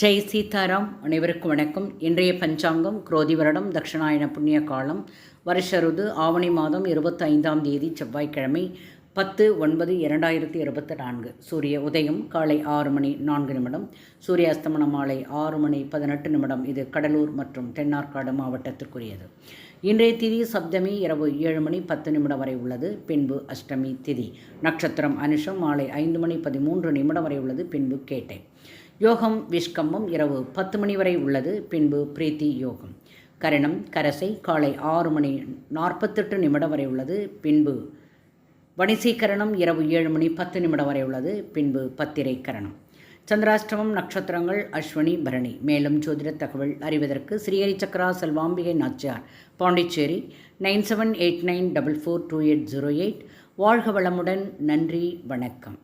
ஜெய் சீதாராம் அனைவருக்கும் வணக்கம். இன்றைய பஞ்சாங்கம் குரோதி வருடம் தட்சிணாயன புண்ணிய காலம் வருஷ ருது ஆவணி மாதம் இருபத்தைந்தாம் தேதி செவ்வாய்க்கிழமை பத்து ஒன்பது இரண்டாயிரத்தி இருபத்தி நான்கு. சூரிய உதயம் காலை ஆறு மணி நான்கு நிமிடம் சூரிய அஸ்தமனம் மாலை ஆறு மணி பதினெட்டு நிமிடம். இது கடலூர் மற்றும் தென்னார்காடு மாவட்டத்திற்குரியது. இன்றைய திதி சப்தமி இரவு ஏழு மணி பத்து நிமிடம் வரை உள்ளது. பின்பு அஷ்டமி திதி. நட்சத்திரம் அனுஷம் மாலை ஐந்து மணி பதிமூன்று நிமிடம் வரை உள்ளது. பின்பு கேட்டை. யோகம் விஷ்கம்பம் இரவு பத்து மணி வரை உள்ளது. பின்பு பிரீத்தி யோகம். கரணம் கரசை காலை ஆறு மணி நாற்பத்தெட்டு நிமிடம் வரை உள்ளது. பின்பு வணிசீகரணம் இரவு ஏழு மணி பத்து நிமிடம் வரை உள்ளது. பின்பு பத்திரை கரணம். சந்திராஷ்டமம் நட்சத்திரங்கள் அஸ்வினி பரணி. மேலும் ஜோதிட தகவல் அறிவதற்கு Srihari Chakra Selvambigai Nachiyar Pondicherry nine seven eight nine double four two eight zero eight. வாழ்க வளமுடன். நன்றி வணக்கம்.